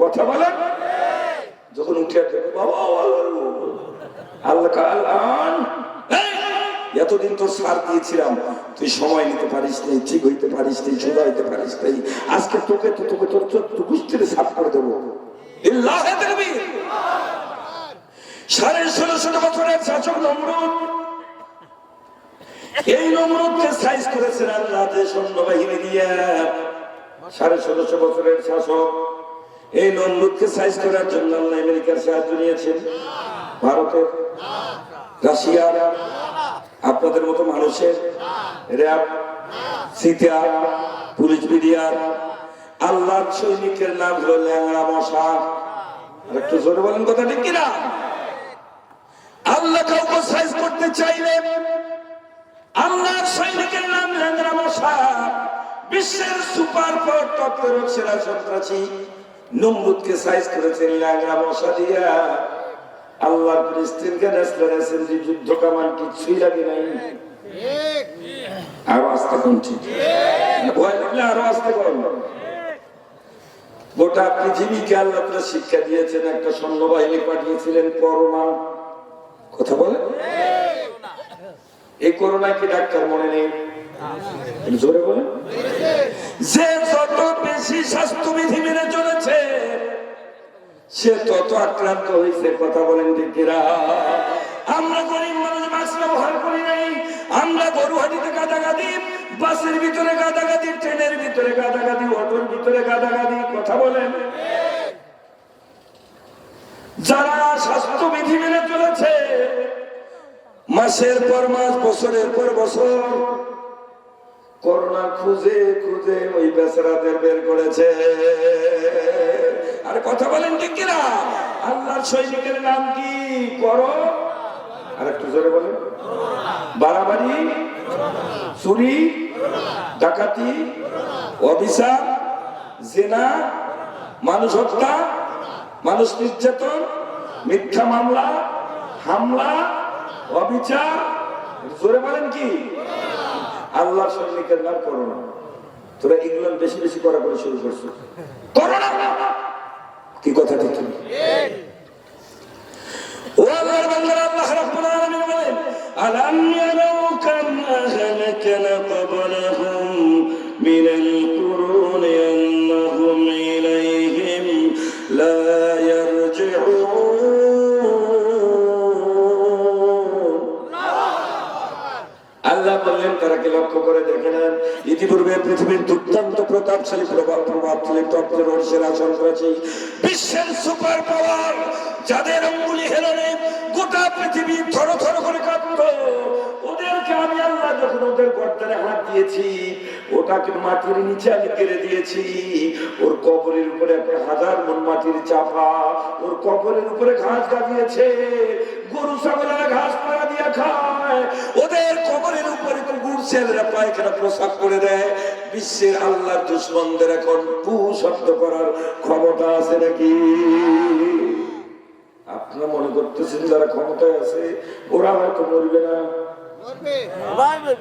কথা বলেন। যখন উঠে বাবা এতদিন তোর সার দিয়েছিলাম। তুই সময় নিতে পারিস নি ঠিক হইতে পারিস নি সোজা হইতে পারিস নাই। আজকে তোকে তো তোকে, তোর চোদ্দ সাফ করে দেবো। সাড়ে ষোলোশো বছরের শাসক নমরুদ। এই নমরুদকে সাইজ করেছেন আল্লাহ সৈন্যবাহিনী দিয়ে সাড়ে ষোলোশো বছরের শাসক। এই নমরুদকে সাইজ করার জন্য আল্লাহ আমেরিকার সাহায্য নিয়েছেন। ভারতের রাশিয়ার আপনাদের মতো মানুষের র্যাব, সিটিআর, পুলিশ বিডিআর, আল্লাহর সৈনিকের নাম হলো ল্যাংড়া মশা। একটু জোরে বলেন কথা ঠিক কিনা? আল্লাহ কাউকে সাইজ করতে চাইলে আল্লাহর সৈনিকের নাম ল্যাংড়া মশা। বিশ্বের সুপার পাওয়ার টপের সেরা সন্ত্রাসী। নমরুদকে সাইজ করেছেন ল্যাংড়া মশা দিয়া আল্লাহ ফিলিস্তিনকে নেসলেন যে যুদ্ধ কামান কিছুই লাগে নাই। আরও আস্তে কোনটি ভয় লাগলে আরও করুন গোটা পৃথিবীকে আল্লাহ শিক্ষা দিয়েছেন, একটা সৈন্যবাহিনী পাঠিয়েছিলেন করোনা। কথা বলে? এই করোনা কি ডাক্তার মনে নেই? জোরে বলে যে যত বেশি স্বাস্থ্যবিধি মেনে চলেছে সে তত আক্রান্ত হয়েছে কথা বলেন ঠিকিরা আমরা গরিব মানুষ মাস্ক ব্যবহার করি নাই। আমরা গরু হাটিতে গাদাগাদি, বাসের ভিতরে গাদাগাদি, ট্রেনের ভিতরে গাদাগাদি, অটোর ভিতরে গাদাগাদি, কথা বলেন। যারা স্বাস্থ্যবিধি মেনে চলেছে, মাসের পর মাস, বছরের পর বছর, করোনা খুঁজে খুঁজে ওই বেচারাদের বের করেছে। আর কথা বলেন ঠিক কিনা? আল্লাহর সৈনিকের নাম কি? করো। আর একটু জোরে বলেন। বাড়াবাড়ি, চুরি, ডাকাতি, অভিশাপ, জেনা, মানুষ হত্যা, মানুষ নির্যাতন, মিথ্যা মামলা, হামলা, অবিচার। জোরে বলেন কি? আল্লাহ সৈনিকের নাম করোনা তোরা ইংল্যান্ড বেশি বেশি করা করে শুরু করছ করোনা কি? কথা ঠিক তুমি ও আল্লাহ তারা কি লক্ষ্য করে দেখে নেন? ইতিপূর্বে পৃথিবীর দুর্দান্ত প্রতাপশালী প্রভাব প্রভাবশালী তত্ত্বের অংশের আসন করেছে। বিশ্বের সুপার পাওয়ার যাদের অঙ্গুলি হেরণে গোটা পৃথিবী থর থর করে কাঁপত। ওদেরকে আমি আল্লাহ যখন ওদের গর্দানে হাত দিয়েছি ওটাকে মাটির নিচে আমি কেড়ে দিয়েছি। ওর কবরের উপরে একটা হাজার মন মাটির চাপা, ওর কবরের উপরে ঘাস গাজিয়েছে গরু, ছাগলেরা ঘাস পাড়া দিয়ে খায়। ওদের কবরের উপরে কুকুর ছেলেরা পায়খানা প্রসাব করে দেয়। বিশ্বের আল্লাহর দুশ্মনদের এখন পু শব্দ করার ক্ষমতা আছে নাকি? আপনারা মনে করতেছেন যারা ক্ষমতায় আছে, ওরা হয়তো মরবে না।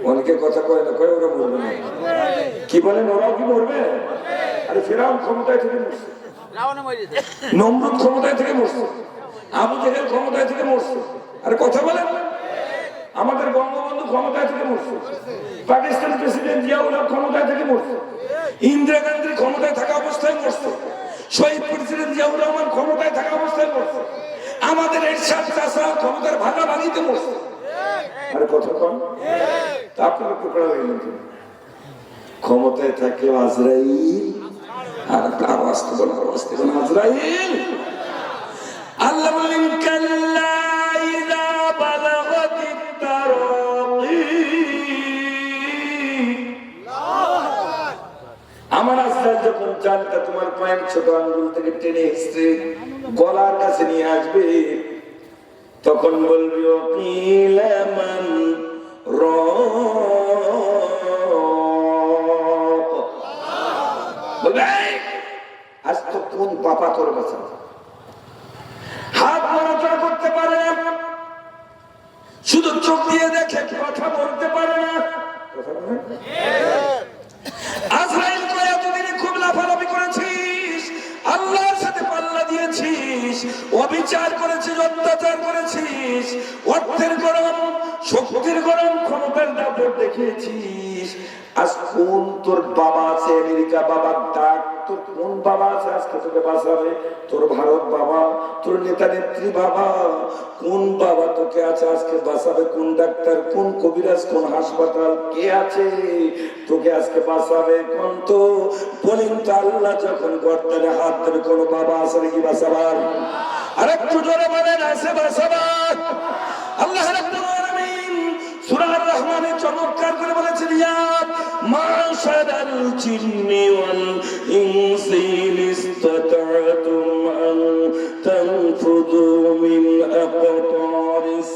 অনেকে কথা কয় না, কয় ওরা মরবে না? কি বলেন, ওরাও কি মরবে আরে ফেরাউন ক্ষমতায় থেকে মরছে। নমরুদ ক্ষমতায় থেকে মরছে। আবু জেহেল ক্ষমতায় থেকে মরছে। আরে কথা বলেন। আমাদের বঙ্গবন্ধু ক্ষমতায় থেকে মরছে। পাকিস্তান প্রেসিডেন্ট জিয়াউল হক ক্ষমতায় থেকে মরছে। ইন্দিরা গান্ধীর ক্ষমতায় থাকা অবস্থায় মরছে। শহীদ প্রেসিডেন্ট জিয়াউর রহমান ক্ষমতায় থাকা অবস্থায় মরছে। আমাদের এরশাদ চাষা ক্ষমতার ভাগা ভাগিতে মরছে। আরে কথা কন। টুকরা হয়ে গেলেন ক্ষমতায় থাকে আজরাইল। আর তার আজরাইল। আল্লাহ বলেন আমার আজরাইল যখন চানটা তোমার পায়ের ছোট আঙ্গুল থেকে টেনে এসছে, গলার কাছে নিয়ে আসবে তখন বলবি ও র আজ তো কোন পাপা তোর কাছে? হাত নড়াচড়া করতে পারে না। শুধু চোখ দিয়ে দেখে কথা বলতে পারে না? কথা? করেছিস অর্থের গরম, শক্তির গরম, ক্ষমতার দাপট দেখিয়েছিস। আজ কোন তোর বাবা আছে আমেরিকা? বাবার ডাক, তোর কোন বাবা আছে? আজকে তোকে বাঁচাবে তোর ভারত বাবা, তোর নেতা নেত্রী বাবা। কোন বাবা তোকে আছে আজকে বাঁচাবে? কোন ডাক্তার, কোন কবিরাজ, কোন হাসপাতাল, কে আছে তোকে আজকে বাঁচাবে? কোন তো বলেন তো আল্লাহ, যখন গর্দানে হাত দেবে, কোন বাবা আছে নাকি বাঁচাবার? আর একটু জোরে বলেন আছে বাঁচাবার আল্লাহ রাব্বুল আলামিন সূরা আর রহমানে চমৎকার করে বলেছেন, ইয়া মাশারাল জিন্নি ওয়াল ইনসি ইসতাতা'তুম আন তানফুযু মিন আকতারিস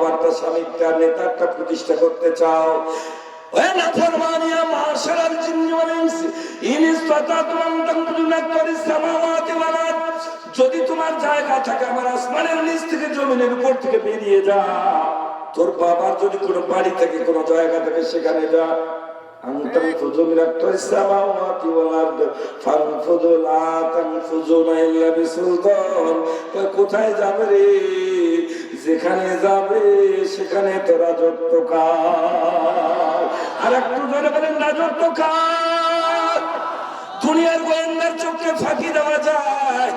বাবারটা স্বামীরটা নেতারটা প্রতিষ্ঠা করতে চাও। মানে যদি তোমার জায়গা থাকে আমার আসমানের নিচ থেকে জমিনের উপর থেকে বেরিয়ে যা। তোর বাবার যদি কোন বাড়ি থেকে কোন জায়গা থেকে সেখানে যা। কোথায় যাবে রে? যেখানে যাবে, সেখানে তো রাজত্ব কার আর একটু ধরে বলেন, রাজত্ব দুনিয়ার গোয়েন্দার চোখে ফাঁকি দেওয়া যায়।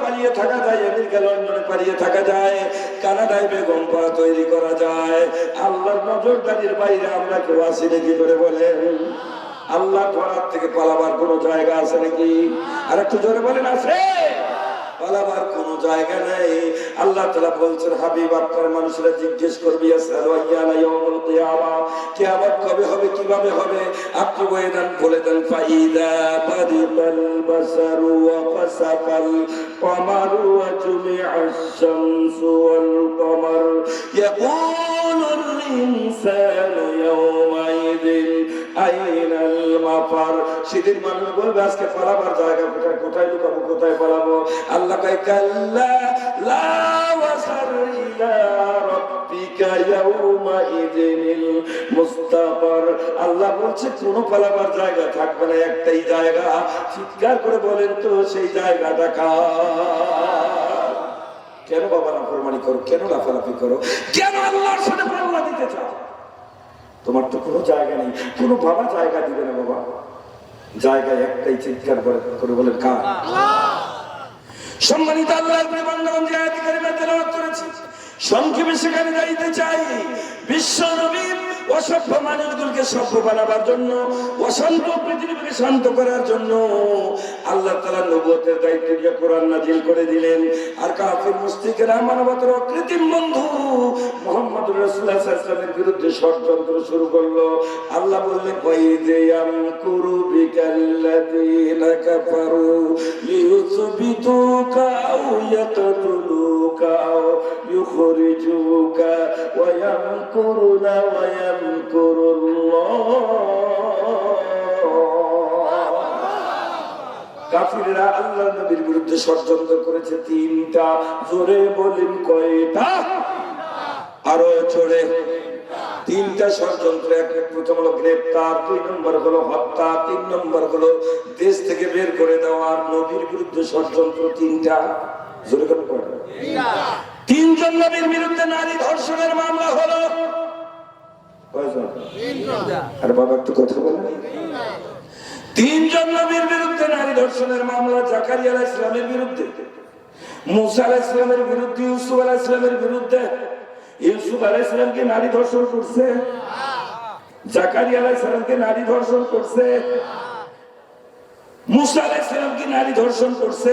পালিয়ে থাকা যায় তৈরি করা যায়। বাইরে আমরা বলেন? আল্লাহ ধরার থেকে পালাবার কোনো জায়গা আছে নাকি? আর একটু জোরে বলেন আছে পালাবার কোন জায়গা নেই। আল্লাহ তালা বলছেন, হাবিব, আপনার মানুষরা জিজ্ঞেস করবি কেয়ামত কবে হবে, কীভাবে হবে? আপনি বলে দেন বলে দেন, ফাইদা সেদিন মানুষ বলবে, আজকে পালাবার জায়গা কোথায়? কোথায় লুকাবো, কোথায় পালাবো? আল্লাহ মুস্তাফার। আল্লাহ বলছে, কোনো পালাবার জায়গা থাকবে না, একটাই জায়গা। চিৎকার করে বলেন তো, সেই জায়গাটা কার? কেন বাবা না নাফরমানি করো? কেন লাফালাফি করো? কেন আল্লাহর সাথে দিতে চাও? তোমার তো কোনো জায়গা নেই। কোনো বাবা জায়গা দিবে না বাবা। জায়গায় একটাই চিৎকার করে বলেন কার? সম্মানিত আল্লাহর প্রিয় জায়গা করেছে, সংক্ষেপে সেখানে যাইতে চাই। বিশ্ব নবীর অসভ্য মানুষগুলোকে সভ্য বানাবার জন্য, অশান্ত পৃথিবীকে শান্ত করার জন্য আল্লাহ তালা নবতের দায়িত্ব দিয়ে কোরআন নাজিল করে দিলেন। আর কাফির মুস্তিকের মানবতার অকৃত্রিম বন্ধু মোহাম্মদ রসুল্লাহামের বিরুদ্ধে ষড়যন্ত্র শুরু করল। আল্লাহ বললেন ওই যে করু বিকাল্লাযীনা কাফিররা আল্লাহ নবীর বিরুদ্ধে ষড়যন্ত্র করেছে তিনটা। জোরে বলেন কয়টা? আরও জোরে। তিনটা ষড়যন্ত্র এক প্রথম হলো গ্রেপ্তার দুই নম্বর হলো হত্যা তিন নম্বর হলো দেশ থেকে বের করে দেওয়া নবীর বিরুদ্ধে ষড়যন্ত্র তিনটা। জোরে করে তিনজন নবীর বিরুদ্ধে নারী ধর্ষণের মামলা হলো? আর বাবা একটু কথা বলেন তিনজন নবীর বিরুদ্ধে নারী ধর্ষণের মামলা, জাকারিয়া ইসলামের বিরুদ্ধে, মুসা আলাহ ইসলামের বিরুদ্ধে, ইউসুফ আলাহ ইসলামের বিরুদ্ধে, ইউসুফ আলাহ ইসলামকে নারী ধর্ষণ করছে। জাকারিয়া আলাহ ইসলামকে নারী ধর্ষণ করছে। মুসা আলাহ ইসলামকে নারী ধর্ষণ করছে।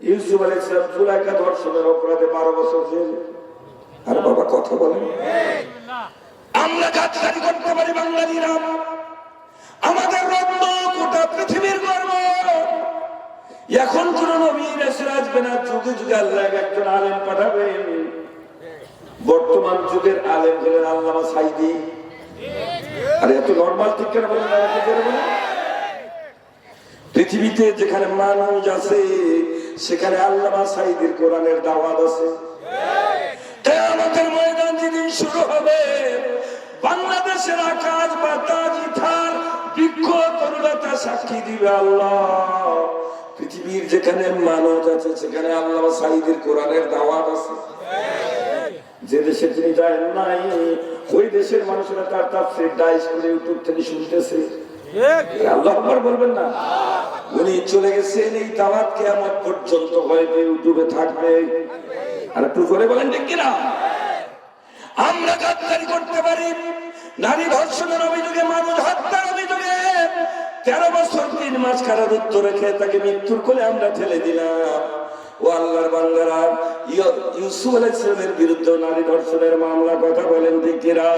ইউসুফ আলাহ ইসলাম জুলাইকা ধর্ষণের অপরাধে বারো বছর জেল। আর বাবা কথা বলেন আমরা করতে পারি বাঙালিরা, আমাদের রত্ন গোটা পৃথিবীর গর্ব। এখন কোন নবীন এসে আসবে না, যুগে যুগে আল্লাহ একজন আলেম বর্তমান যুগের আলেম হলেন আল্লামা সাইদি। আরে এত নর্মাল ঠিক কেন বলেন? পৃথিবীতে যেখানে মানুষ আছে, সেখানে আল্লামা সাইদির কোরআনের দাওয়াত আছে। সাক্ষী দিবে আল্লাহ। পৃথিবীর যেখানে মানুষ আছে সেখানে আল্লাহ সাইদের কোরআনের দাওয়াত আছে। যে দেশে তিনি যায় নাই ওই দেশের মানুষেরা তার তার ডাইস করে ইউটিউব থেকে শুনতেছে। আল্লাহ বলবেন না। উনি চলে গেছেন এই দাওয়াত কেয়ামত পর্যন্ত হয়তো ইউটিউবে থাকবে। আর একটু করে বলেন ঠিক কিনা? আমরা গাদ্দারি করতে পারি। নারী ধর্ষণের অভিযোগে মানুষ হত্যার অভিযোগে। তেরো বছর তিন মাস কারারুদ্ধ রেখে তাকে মৃত্যুর কোলে আমরা ঠেলে দিলাম। ও আল্লাহর ইয়- ইউসুফ আলাইসলামের বিরুদ্ধে নারী ধর্ষণের মামলা কথা বলেন দিকিরা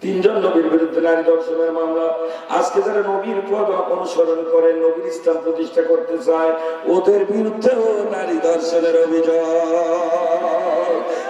তিনজন নবীর বিরুদ্ধে নারী ধর্ষণের মামলা। আজকে যারা নবীর পদ অনুসরণ করে, নবীর ইসলাম প্রতিষ্ঠা করতে চায়, ওদের বিরুদ্ধেও নারী ধর্ষণের অভিযোগ।